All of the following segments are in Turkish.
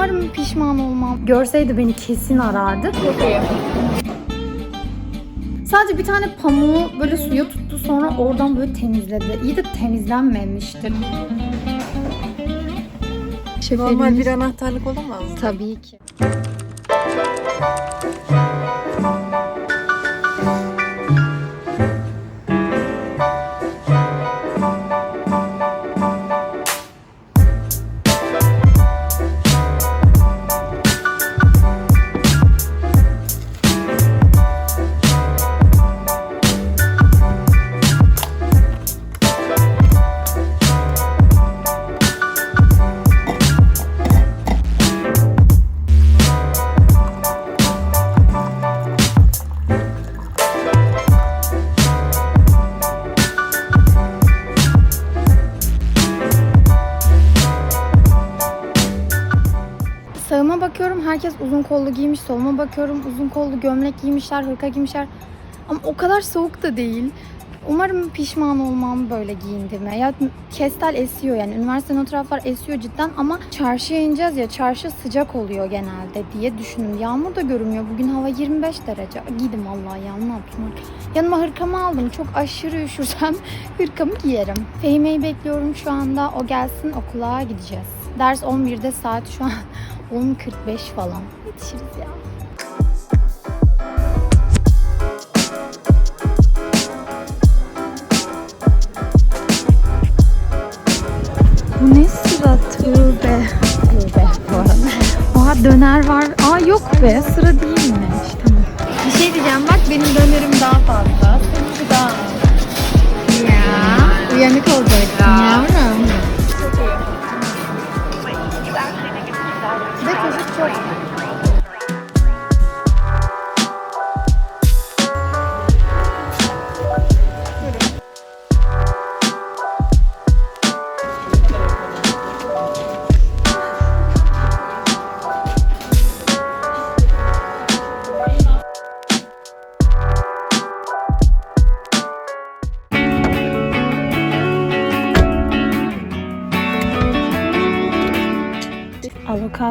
Umarım pişman olmam. Görseydi beni kesin arardı. Çok iyi. Sadece bir tane pamuğu böyle suya tuttu sonra oradan böyle temizledi. İyi de temizlenmemiştir. Normal bir anahtarlık olamaz mı? Tabii ki. Bakıyorum herkes uzun kollu giymiş. Soluma bakıyorum uzun kollu gömlek giymişler, hırka giymişler. Ama o kadar soğuk da değil. Umarım pişman olmam böyle giyindiğime. Ya kestel esiyor yani. Üniversitenin o taraflar esiyor cidden ama çarşıya ineceğiz ya. Çarşı sıcak oluyor genelde diye düşündüm. Yağmur da görünmüyor. Bugün hava 25 derece. Giydim vallahi ya ne artık. Yanıma hırkamı aldım. Çok aşırı üşürsem hırkamı giyerim. Fehime'yi bekliyorum şu anda. O gelsin okula gideceğiz. Ders 11'de saat şu an 10.45 falan. Yetişiriz ya. Bu ne sıra tövbe. Tövbe bu arada. Oha döner var. Aa yok be sıra değilmiş. Tamam. Bir şey diyeceğim bak benim dönerim daha fazla. Seninki daha az. Ya. Uyanık olacaksın yavrum. Bir de çocuk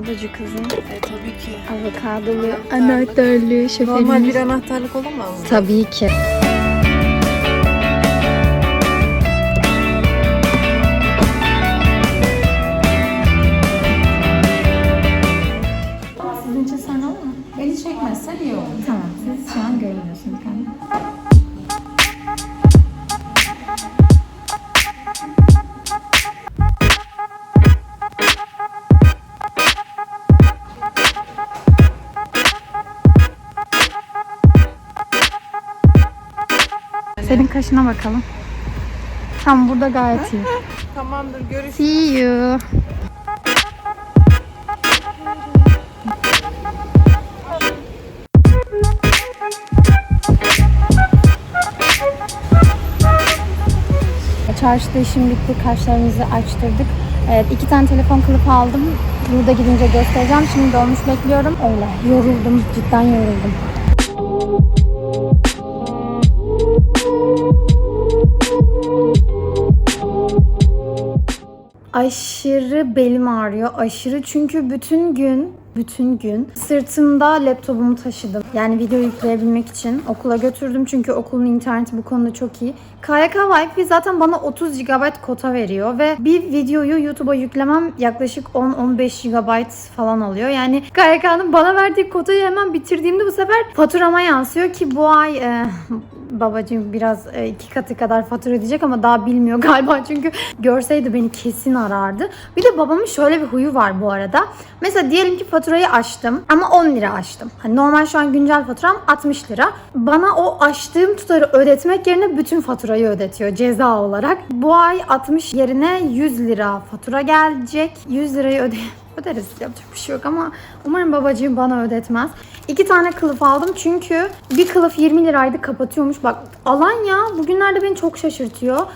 Avokadocu kızım. E, tabii ki. Avokadolu anahtarlı şoförümüz. Normal bir anahtarlık olamaz mı? Tabii ki. Sizin için sen olur mu? Beni çekmezsen iyi olur. Tamam. Siz şu an görünüyorsunuz efendim. Senin kaşına bakalım. Tamam burada gayet iyi. Tamamdır görüşürüz. See you. Çarşıda işim bitti. Kaşlarımızı açtırdık. Evet, iki tane telefon kılıfı aldım. Burada gidince göstereceğim. Şimdi dolmuş bekliyorum. Öyle. Yoruldum. Cidden yoruldum. Aşırı belim ağrıyor. Aşırı çünkü bütün gün bütün gün sırtımda laptopumu taşıdım. Yani video yükleyebilmek için okula götürdüm çünkü okulun interneti bu konuda çok iyi. KYK Wi-Fi zaten bana 30 GB kota veriyor ve bir videoyu YouTube'a yüklemem yaklaşık 10-15 GB falan alıyor. Yani KYK'nın bana verdiği kotayı hemen bitirdiğimde bu sefer faturama yansıyor ki bu ay e, babacığım biraz e, iki katı kadar fatura ödeyecek ama daha bilmiyor galiba çünkü görseydi beni kesin arardı. Bir de babamın şöyle bir huyu var bu arada. Mesela diyelim ki faturayı açtım ama 10 lira açtım. Hani normal şu an güncel faturam 60 lira. Bana o açtığım tutarı ödetmek yerine bütün faturayı ödetiyor ceza olarak. Bu ay 60 yerine 100 lira fatura gelecek. 100 lirayı öde öderiz yapacak bir şey yok ama umarım babacığım bana ödetmez. İki tane kılıf aldım çünkü bir kılıf 20 liraydı kapatıyormuş. Bak alan ya bugünlerde beni çok şaşırtıyor.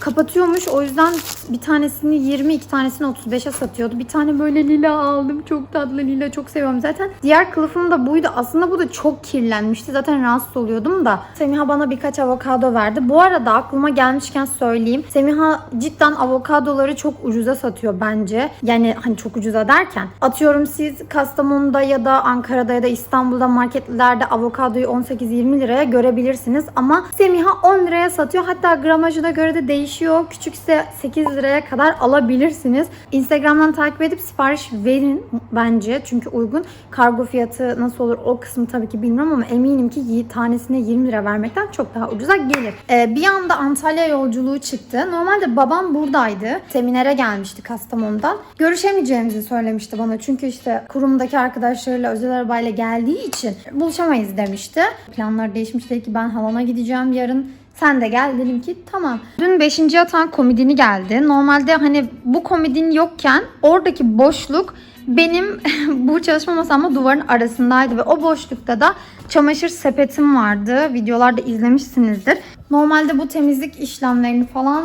Kapatıyormuş. O yüzden bir tanesini 20, iki tanesini 35'e satıyordu. Bir tane böyle lila aldım. Çok tatlı lila. Çok seviyorum zaten. Diğer kılıfım da buydu. Aslında bu da çok kirlenmişti. Zaten rahatsız oluyordum da. Semiha bana birkaç avokado verdi. Bu arada aklıma gelmişken söyleyeyim. Semiha cidden avokadoları çok ucuza satıyor bence. Yani hani çok ucuza derken. Atıyorum siz Kastamonu'da ya da Ankara'da ya da İstanbul'da marketlerde avokadoyu 18-20 liraya görebilirsiniz. Ama Semiha 10 liraya satıyor. Hatta gramajına göre de değişiyor. Küçükse 8 liraya kadar alabilirsiniz. Instagram'dan takip edip sipariş verin bence. Çünkü uygun. Kargo fiyatı nasıl olur o kısmı tabii ki bilmiyorum ama eminim ki tanesine 20 lira vermekten çok daha ucuza gelir. Ee, bir anda Antalya yolculuğu çıktı. Normalde babam buradaydı. Seminere gelmişti Kastamonu'dan. Görüşemeyeceğimizi söylemişti bana. Çünkü işte kurumdaki arkadaşlarıyla özel arabayla geldiği için buluşamayız demişti. Planlar değişmiş. Dedi ki ben halana gideceğim yarın. Sen de gel dedim ki tamam. Dün 5. yatan komedini geldi. Normalde hani bu komedin yokken oradaki boşluk benim bu çalışma masamla duvarın arasındaydı ve o boşlukta da çamaşır sepetim vardı. Videolarda izlemişsinizdir. Normalde bu temizlik işlemlerini falan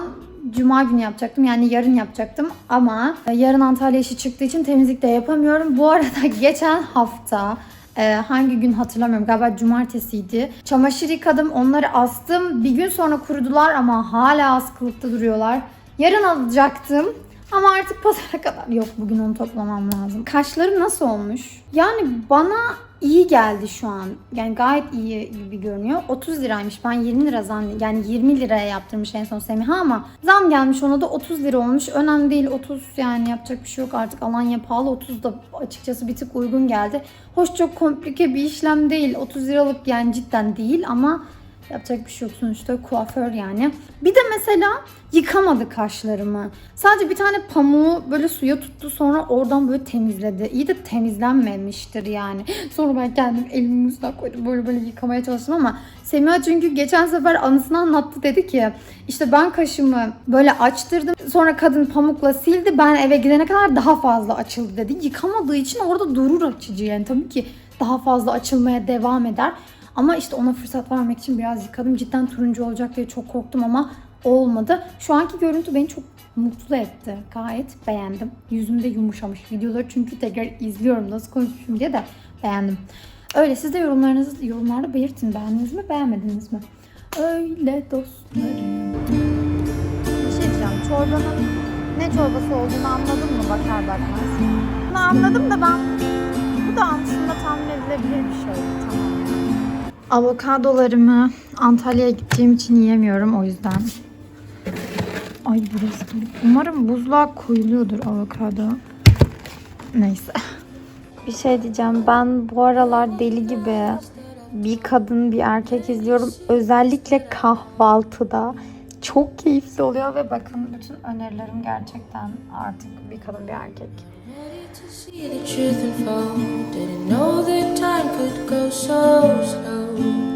Cuma günü yapacaktım yani yarın yapacaktım ama yarın Antalya işi çıktığı için temizlik de yapamıyorum. Bu arada geçen hafta ee, hangi gün hatırlamıyorum galiba cumartesiydi. Çamaşır yıkadım onları astım. Bir gün sonra kurudular ama hala askılıkta duruyorlar. Yarın alacaktım. Ama artık pazara kadar yok bugün onu toplamam lazım. Kaşlarım nasıl olmuş? Yani bana iyi geldi şu an. Yani gayet iyi gibi görünüyor. 30 liraymış. Ben 20 lira zannet yani 20 liraya yaptırmış en son Semiha ama zam gelmiş ona da 30 lira olmuş. Önemli değil 30 yani yapacak bir şey yok artık Alanya pahalı 30 da açıkçası bir tık uygun geldi. Hoş çok komplike bir işlem değil. 30 liralık yani cidden değil ama Yapacak bir şey yok sonuçta kuaför yani. Bir de mesela yıkamadı kaşlarımı. Sadece bir tane pamuğu böyle suya tuttu sonra oradan böyle temizledi. İyi de temizlenmemiştir yani. Sonra ben kendim elimi üstüne koydum böyle böyle yıkamaya çalıştım ama Semiha çünkü geçen sefer anısını anlattı dedi ki işte ben kaşımı böyle açtırdım sonra kadın pamukla sildi ben eve gidene kadar daha fazla açıldı dedi. Yıkamadığı için orada durur açıcı yani tabii ki daha fazla açılmaya devam eder. Ama işte ona fırsat vermek için biraz yıkadım. Cidden turuncu olacak diye çok korktum ama olmadı. Şu anki görüntü beni çok mutlu etti. Gayet beğendim. Yüzümde yumuşamış videoları çünkü tekrar izliyorum nasıl konuşmuşum diye de beğendim. Öyle siz de yorumlarınızı yorumlarda belirtin. Beğendiniz mi beğenmediniz mi? Öyle dostlarım. Bir şey diyeceğim. Çorbanın ne çorbası olduğunu anladın mı bakar bakmaz? Bunu anladım da ben bu da aslında tahmin edilebilir bir şey. Avokadolarımı Antalya'ya gittiğim için yiyemiyorum o yüzden. Ay burası. Umarım buzluğa koyuluyordur avokado. Neyse. Bir şey diyeceğim. Ben bu aralar deli gibi bir kadın bir erkek izliyorum. Özellikle kahvaltıda. Çok keyifli oluyor ve bakın bütün önerilerim gerçekten artık bir kadın bir erkek. to see the truth unfold. Didn't know that time could go so mão.